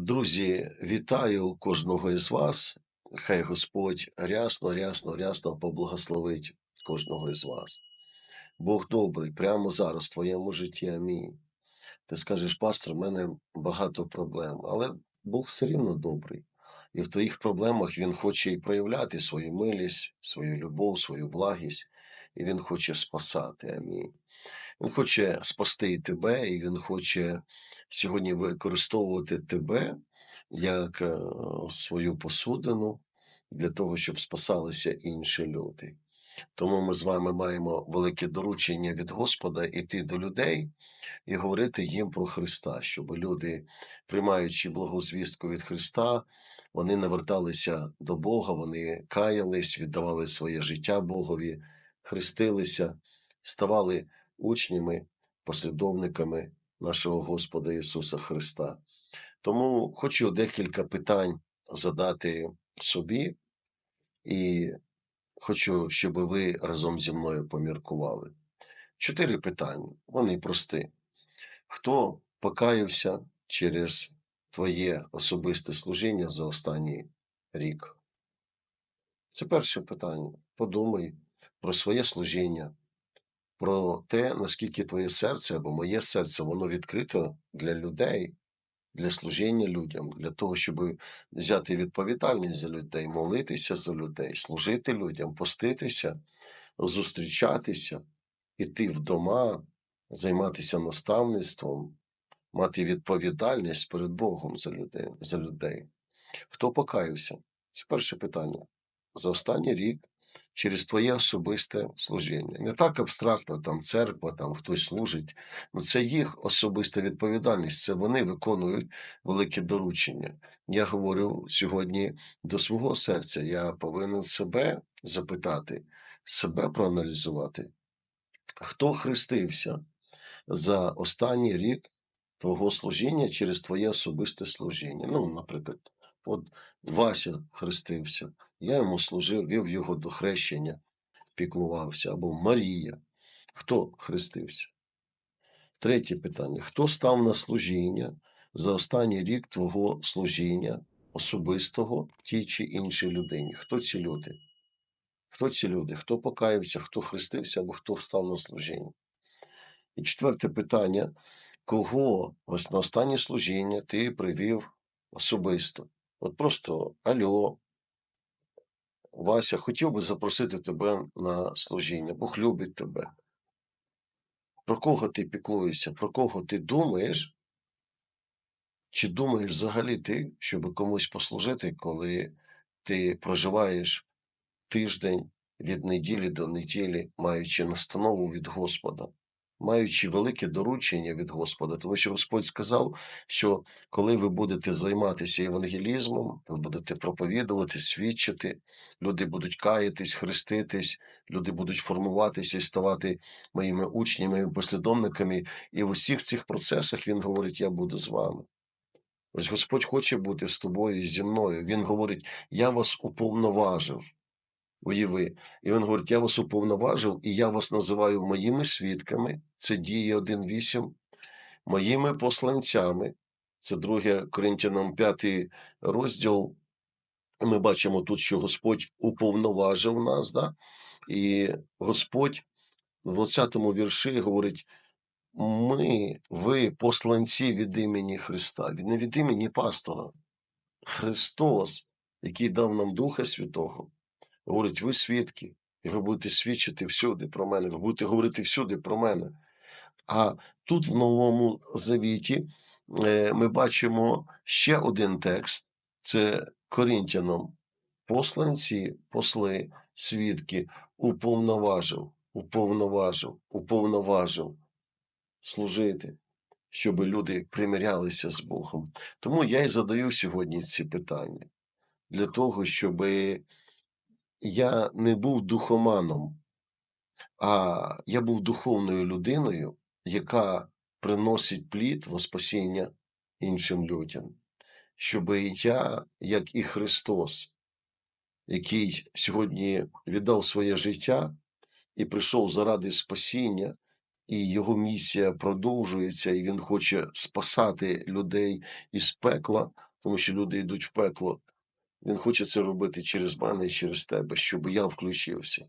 Друзі, вітаю кожного із вас. Хай Господь рясно, рясно, рясно поблагословить кожного із вас. Бог добрий, прямо зараз в твоєму житті. Амінь. Ти скажеш, пастор, в мене багато проблем, але Бог все рівно добрий. І в твоїх проблемах Він хоче і проявляти свою милість, свою любов, свою благість, і Він хоче спасати. Амінь. Він хоче спасти і тебе, і Він хоче сьогодні використовувати тебе як е, свою посудину для того, щоб спасалися інші люди. Тому ми з вами маємо велике доручення від Господа іти до людей і говорити їм про Христа, щоб люди, приймаючи благу звістку від Христа, вони наверталися до Бога, вони каялись, віддавали своє життя Богові, хрестилися, ставали учнями, послідовниками нашого Господа Ісуса Христа. Тому хочу декілька питань задати собі, і хочу, щоб ви разом зі мною поміркували. Чотири питання, вони прості. Хто покаявся через твоє особисте служіння за останній рік? Це перше питання. Подумай про своє служіння, про те, наскільки твоє серце або моє серце, воно відкрито для людей, для служіння людям, для того, щоб взяти відповідальність за людей, молитися за людей, служити людям, поститися, зустрічатися, іти в дома, займатися наставництвом, мати відповідальність перед Богом за людей. За людей. Хто покаявся? Це перше питання. За останній рік через твоє особисте служіння. Не так абстрактно, там церква, там хтось служить. Ну це їх особиста відповідальність. Це вони виконують велике доручення. Я говорю сьогодні до свого серця. Я повинен себе запитати, себе проаналізувати. Хто хрестився за останній рік твого служіння через твоє особисте служіння? Ну, наприклад, от Вася хрестився. Я йому служив, вів його до хрещення, піклувався, або Марія. Хто хрестився? Третє питання: хто став на служіння за останній рік твого служіння особистого тій чи іншій людині? Хто ці люди? Хто ці люди? Хто покаявся, хто хрестився або хто став на служіння? І четверте питання: кого ось на останнє служіння ти привів особисто? От просто Альо, Вася, хотів би запросити тебе на служіння, Бог любить тебе. Про кого ти піклуєшся, про кого ти думаєш? Чи думаєш взагалі ти, щоб комусь послужити, коли ти проживаєш тиждень від неділі до неділі, маючи настанову від Господа? Маючи велике доручення від Господа, тому що Господь сказав, що коли ви будете займатися евангелізмом, ви будете проповідувати, свідчити, люди будуть каятись, хреститись, люди будуть формуватися і ставати моїми учнями, послідовниками, і в усіх цих процесах Він говорить: Я буду з вами. Ось Господь хоче бути з тобою і зі мною. Він говорить: Я вас уповноважив уяви. І він говорить: я вас уповноважив, і я вас називаю моїми свідками. Це діє 1.8, моїми посланцями. Це 2 Коринтянам 5 розділ. Ми бачимо тут, що Господь уповноважив нас, да? і Господь в 20-му вірші говорить: ми, ви посланці від імені Христа, не від імені пастора. Христос, який дав нам Духа Святого, говорить, ви свідки, і ви будете свідчити всюди про мене, ви будете говорити всюди про мене. А тут, в Новому Завіті, е, ми бачимо ще один текст: це Корінтянам. Посланці, посли, свідки, уповноважив, уповноважив, уповноважив служити, щоб люди примирялися з Богом. Тому я й задаю сьогодні ці питання для того, щоби я не був духоманом, а я був духовною людиною, яка приносить плід во спасіння іншим людям. Щоб я, як і Христос, який сьогодні віддав своє життя і прийшов заради спасіння і його місія продовжується, і він хоче спасати людей із пекла, тому що люди йдуть в пекло. Він хоче це робити через мене і через тебе, щоб я включився.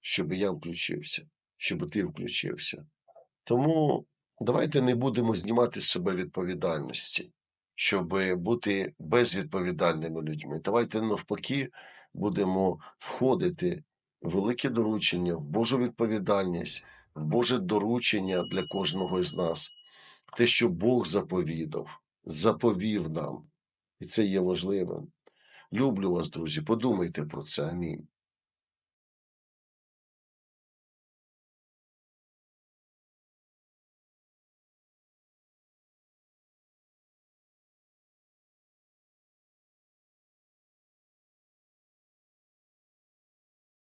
Щоб я включився, щоб ти включився. Тому давайте не будемо знімати з себе відповідальності, щоб бути безвідповідальними людьми. Давайте навпаки будемо входити в велике доручення, в Божу відповідальність, в Боже доручення для кожного із нас. Те, що Бог заповідав, заповів нам. І це є важливим. Люблю вас, друзі. Подумайте про це. Амінь.